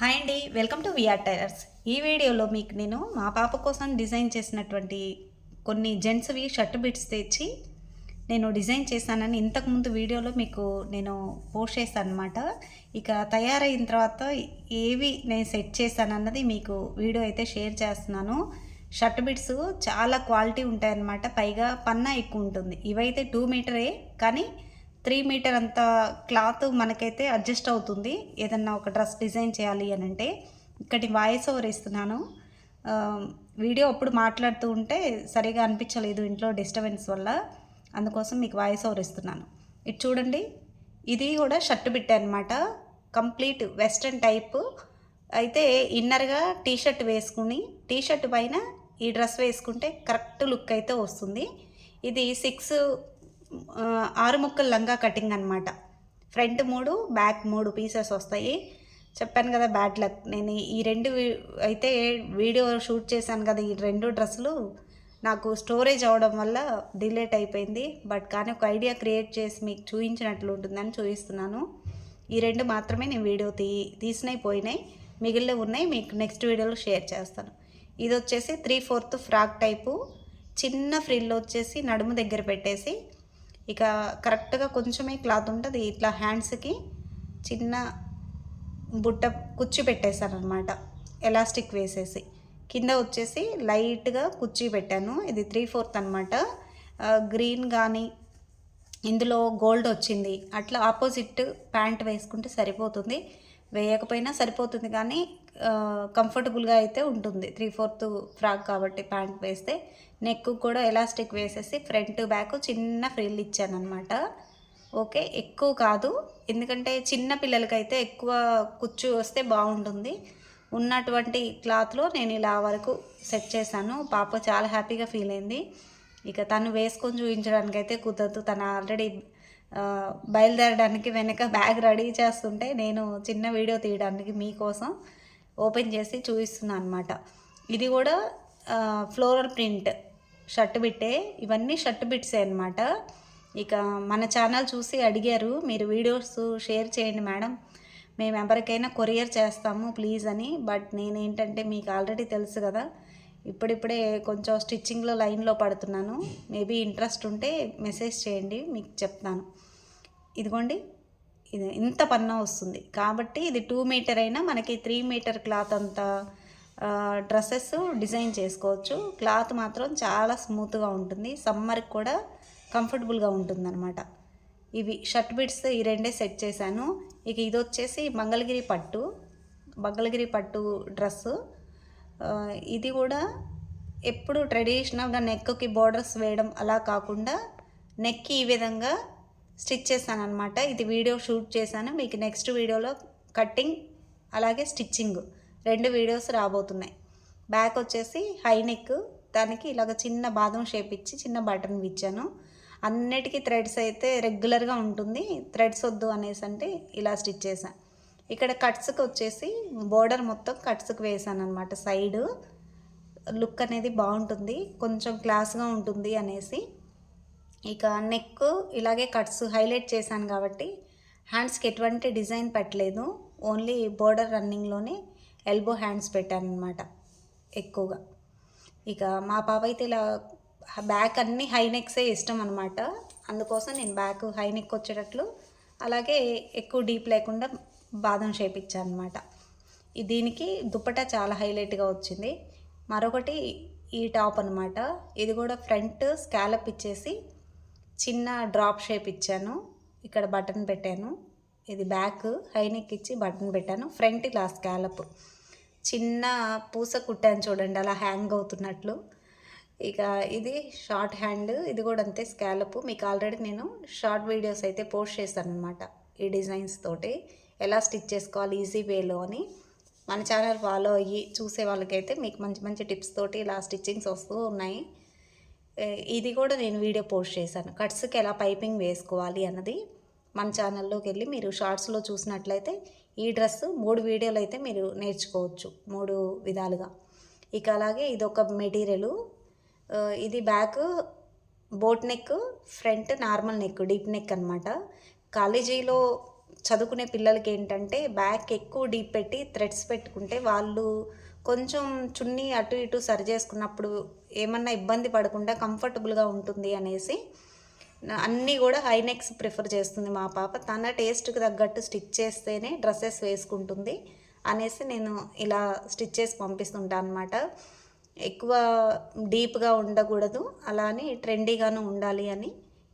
Hi అండి welcome to VR tailors ఈ వీడియోలో మీకు నేను మా పాప కోసం డిజైన్ చేసినటువంటి కొన్ని జెంట్స్వి షర్ట్ బిట్స్ తెచ్చి నేను డిజైన్ చేశానని ఇంతకుముందు వీడియోలో మీకు నేను పోస్ట్ చేశాను అనమాట ఇక తయారైన తర్వాత ఏవి నేను సెట్ చేశానన్నది మీకు వీడియో అయితే షేర్ చేస్తున్నాను. షర్ట్ బిట్స్ చాలా క్వాలిటీ ఉంటాయన్నమాట పైగా పన్నా ఎక్కువ ఉంటుంది. ఇవైతే టూ మీటరే కానీ త్రీ మీటర్ అంత క్లాత్ మనకైతే అడ్జస్ట్ అవుతుంది. ఏదన్నా ఒక డ్రెస్ డిజైన్ చేయాలి అని అంటే ఇక్కడి వాయిస్ ఓవర్ ఇస్తున్నాను వీడియో అప్పుడు మాట్లాడుతూ ఉంటే సరిగా అనిపించలేదు ఇంట్లో డిస్టర్బెన్స్ వల్ల. అందుకోసం మీకు వాయిస్ ఓవర్ ఇస్తున్నాను ఇది చూడండి. ఇది కూడా షర్ట్ బిట్ అనమాట కంప్లీట్ వెస్ట్రన్ టైప్. అయితే ఇన్నర్గా టీ షర్ట్ వేసుకుని టీ షర్ట్ పైన ఈ డ్రెస్ వేసుకుంటే కరెక్ట్ లుక్ అయితే వస్తుంది. ఇది సిక్స్ ఆరు ముక్కల లంగా కటింగ్ అనమాట ఫ్రంట్ మూడు బ్యాక్ మూడు పీసెస్ వస్తాయి. చెప్పాను కదా బ్యాడ్ లక్. నేను ఈ రెండు అయితే వీడియో షూట్ చేశాను కదా ఈ రెండు డ్రెస్సులు. నాకు స్టోరేజ్ అవడం వల్ల డిలేట్ అయిపోయింది. బట్ కానీ ఒక ఐడియా క్రియేట్ చేసి మీకు చూపించినట్లు ఉంటుందని చూపిస్తున్నాను. ఈ రెండు మాత్రమే నేను వీడియో తీ తీసినవి పోయినాయి. మిగిలిన ఉన్నాయి. మీకు నెక్స్ట్ వీడియోలో షేర్ చేస్తాను. ఇది వచ్చేసి త్రీ ఫోర్త్ ఫ్రాక్ టైపు. చిన్న ఫ్రిల్ వచ్చేసి నడుము దగ్గర పెట్టేసి ఇక కరెక్ట్గా కొంచెమే క్లాత్ ఉంటుంది. ఇట్లా హ్యాండ్స్కి చిన్న బుట్ట కుచ్చి పెట్టేశాను అనమాట ఎలాస్టిక్ వేసేసి. కింద వచ్చేసి లైట్గా కుర్చీ పెట్టాను. ఇది త్రీ ఫోర్త్ అనమాట గ్రీన్ కానీ ఇందులో గోల్డ్ వచ్చింది. అట్లా ఆపోజిట్ ప్యాంట్ వేసుకుంటే సరిపోతుంది. వేయకపోయినా సరిపోతుంది కానీ కంఫర్టబుల్గా అయితే ఉంటుంది. త్రీ ఫోర్త్ ఫ్రాక్ కాబట్టి ప్యాంట్ వేస్తే నెక్ కూడా ఎలాస్టిక్ వేసేసి ఫ్రంట్ బ్యాక్ చిన్న ఫ్రిల్ ఇచ్చాను అనమాట ఓకే ఎక్కువ కాదు. ఎందుకంటే చిన్న పిల్లలకైతే ఎక్కువ కుచ్చు వస్తే బాగుంటుంది. ఉన్నటువంటి క్లాత్లో నేను ఇలా వరకు సెట్ చేశాను. పాప చాలా హ్యాపీగా ఫీల్ అయింది. ఇక తను వేసుకొని చూపించడానికి అయితే కుదరదు. తను ఆల్రెడీ బయలుదేరడానికి వెనక బ్యాగ్ రెడీ చేస్తుంటే నేను చిన్న వీడియో తీయడానికి మీకోసం ఓపెన్ చేసి చూపిస్తున్నాను అనమాట ఇది కూడా ఫ్లోరల్ ప్రింట్. షర్ట్ బిట్టే ఇవన్నీ షర్ట్ బిట్సే అనమాట ఇక మన ఛానల్ చూసి అడిగారు మీరు వీడియోస్ షేర్ చేయండి మేడం. మేము ఎవరికైనా కొరియర్ చేస్తాము ప్లీజ్ అని బట్ నేనేంటంటే మీకు ఆల్రెడీ తెలుసు కదా ఇప్పుడిప్పుడే కొంచెం స్టిచ్చింగ్లో లైన్లో పడుతున్నాను. మేబీ ఇంట్రెస్ట్ ఉంటే మెసేజ్ చేయండి మీకు చెప్తాను. ఇదిగోండి ఇది ఇంత పన్నా వస్తుంది. కాబట్టి ఇది టూ మీటర్ అయినా మనకి త్రీ మీటర్ క్లాత్ అంతా డ్రెస్సెస్ డిజైన్ చేసుకోవచ్చు. క్లాత్ మాత్రం చాలా స్మూత్గా ఉంటుంది. సమ్మర్కి కూడా కంఫర్టబుల్గా ఉంటుందన్నమాట. ఇవి షర్ట్ బిట్స్ ఈ రెండే సెట్ చేశాను. ఇక ఇది వచ్చేసి మంగళగిరి పట్టు మంగళగిరి పట్టు డ్రెస్సు. ఇది కూడా ఎప్పుడు ట్రెడిషనల్గా నెక్కి బోర్డర్స్ వేయడం అలా కాకుండా నెక్కి ఈ విధంగా స్టిచ్ చేశాను అనమాట ఇది వీడియో షూట్ చేశాను. మీకు నెక్స్ట్ వీడియోలో కట్టింగ్ అలాగే స్టిచ్చింగ్. రెండు వీడియోస్ రాబోతున్నాయి. బ్యాక్ వచ్చేసి హై నెక్ దానికి ఇలాగ చిన్న బాదం షేప్ ఇచ్చి చిన్న బటన్ ఇచ్చాను అన్నిటికీ థ్రెడ్స్ అయితే రెగ్యులర్గా ఉంటుంది. థ్రెడ్స్ వద్దు అనేసి అంటే ఇలా స్టిచ్ చేశాను ఇక్కడ కట్స్కి వచ్చేసి బోర్డర్ మొత్తం కట్స్కి వేసాను అనమాట సైడ్ లుక్ అనేది బాగుంటుంది. కొంచెం క్లాస్గా ఉంటుంది అనేసి. ఇక నెక్ ఇలాగే కట్స్ హైలైట్ చేశాను కాబట్టి హ్యాండ్స్కి ఎటువంటి డిజైన్ పెట్టలేదు. ఓన్లీ బోర్డర్ రన్నింగ్లోనే ఎల్బో హ్యాండ్స్ పెట్టాను అనమాట ఎక్కువగా. ఇక మా పాప అయితే ఇలా బ్యాక్ అన్ని హై నెక్సే ఇష్టం అనమాట అందుకోసం నేను బ్యాక్ హై నెక్ వచ్చేటట్లు అలాగే ఎక్కువ డీప్ లేకుండా బాదం షేప్ ఇచ్చాను అనమాట దీనికి దుప్పటా చాలా హైలైట్గా వచ్చింది. మరొకటి ఈ టాప్ అనమాట ఇది కూడా ఫ్రంట్ స్కాలప్ ఇచ్చేసి చిన్న డ్రాప్ షేప్ ఇచ్చాను. ఇక్కడ బటన్ పెట్టాను. ఇది బ్యాక్ హై నెక్ ఇచ్చి బటన్ పెట్టాను. ఫ్రంట్ ఇలా స్కాలప్ చిన్న పూస కుట్టాను చూడండి అలా హ్యాంగ్ అవుతున్నట్లు. ఇక ఇది షార్ట్ హ్యాండ్ ఇది కూడా అంతే స్కాలప్. మీకు ఆల్రెడీ నేను షార్ట్ వీడియోస్ అయితే పోస్ట్ చేశాను అనమాట ఈ డిజైన్స్ తోటి. ఎలా స్టిచ్ చేసుకోవాలి ఈజీ వేలో అని. మన ఛానల్ ఫాలో అయ్యి చూసే వాళ్ళకైతే మీకు మంచి మంచి టిప్స్ తోటి ఇలా స్టిచ్చింగ్స్ వస్తూ ఉన్నాయి. ఇది కూడా నేను వీడియో పోస్ట్ చేశాను. కట్స్కి ఎలా పైపింగ్ వేసుకోవాలి అన్నది. మన ఛానల్లోకి వెళ్ళి మీరు షార్ట్స్లో చూసినట్లయితే ఈ డ్రెస్ మూడు వీడియోలు అయితే మీరు నేర్చుకోవచ్చు మూడు విధాలుగా. ఇక అలాగే ఇది ఒక మెటీరియల్ ఇది back boat neck front normal neck deep neck అనమాట కాలేజీలో చదువుకునే పిల్లలకి ఏంటంటే బ్యాక్ ఎక్కువ డీప్ పెట్టి థ్రెడ్స్ పెట్టుకుంటే వాళ్ళు కొంచెం చున్నీ అటు ఇటు సరి చేసుకున్నప్పుడు ఏమన్నా ఇబ్బంది పడకుండా కంఫర్టబుల్గా ఉంటుంది అనేసి అన్నీ కూడా హై నెక్స్ ప్రిఫర్ చేస్తుంది మా పాప. తన టేస్ట్కి తగ్గట్టు స్టిచ్ చేస్తేనే డ్రెస్సెస్ వేసుకుంటుంది అనేసి నేను ఇలా స్టిచ్ చేసి పంపిస్తుంటాను అనమాట ఎక్కువ డీప్గా ఉండకూడదు అలా అని ట్రెండీగాను ఉండాలి అని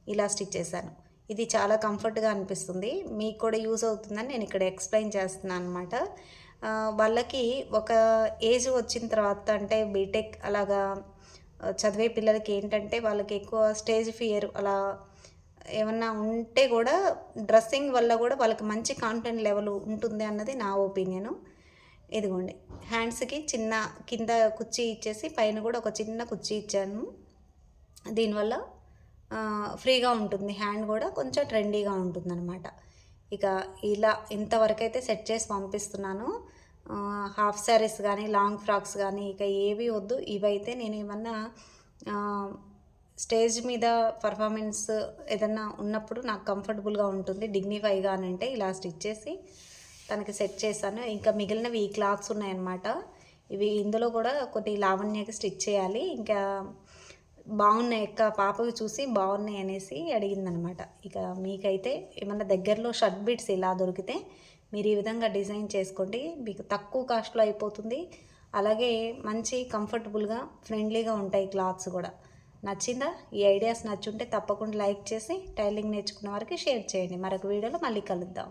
ఇలా స్టిచ్ చేశాను. ఇది చాలా కంఫర్ట్గా అనిపిస్తుంది. మీకు కూడా యూజ్ అవుతుందని నేను ఇక్కడ ఎక్స్ప్లెయిన్ చేస్తున్నాను అనమాట వాళ్ళకి ఒక ఏజ్ వచ్చిన తర్వాత అంటే బీటెక్ అలాగా చదివే పిల్లలకి ఏంటంటే వాళ్ళకి ఎక్కువ స్టేజ్ ఫియర్ అలా ఏమన్నా ఉంటే కూడా డ్రెస్సింగ్ వల్ల కూడా వాళ్ళకి మంచి కాంటెంట్ లెవెల్ ఉంటుంది అన్నది నా ఒపీనియను ఇదిగోండి హ్యాండ్స్కి చిన్న కింద కుర్చీ ఇచ్చేసి పైన కూడా ఒక చిన్న కుర్చీ ఇచ్చాను. దీనివల్ల ఫ్రీగా ఉంటుంది హ్యాండ్ కూడా కొంచెం ట్రెండీగా ఉంటుంది అనమాట ఇక ఇలా ఇంతవరకు అయితే సెట్ చేసి పంపిస్తున్నాను. హాఫ్ శారీస్ కానీ లాంగ్ ఫ్రాక్స్ కానీ ఇక ఏవి వద్దు. ఇవైతే నేను ఏమన్నా స్టేజ్ మీద పర్ఫార్మెన్స్ ఏదన్నా ఉన్నప్పుడు నాకు కంఫర్టబుల్గా ఉంటుంది. డిగ్నిఫైగా అని అంటే ఇలా స్టిచ్ చేసి తనకి సెట్ చేశాను. ఇంకా మిగిలినవి ఈ క్లాత్స్ ఉన్నాయన్నమాట. ఇవి ఇందులో కూడా కొన్ని లావణ్యకి స్టిచ్ చేయాలి. ఇంకా బాగున్నాయి ఎక్క పాపకి చూసి బాగున్నాయి అనేసి అడిగిందనమాట ఇక మీకైతే ఏమన్నా దగ్గరలో షర్ట్ బిట్స్ ఇలా దొరికితే మీరు ఈ విధంగా డిజైన్ చేసుకోండి. మీకు తక్కువ కాస్ట్లో అయిపోతుంది. అలాగే మంచి కంఫర్టబుల్గా ఫ్రెండ్లీగా ఉంటాయి క్లాత్స్ కూడా. నచ్చిందా? ఈ ఐడియాస్ నచ్చుంటే తప్పకుండా లైక్ చేసి టైలింగ్ నేర్చుకున్న వారికి షేర్ చేయండి. మరొక వీడియోలో మళ్ళీ కలుద్దాం.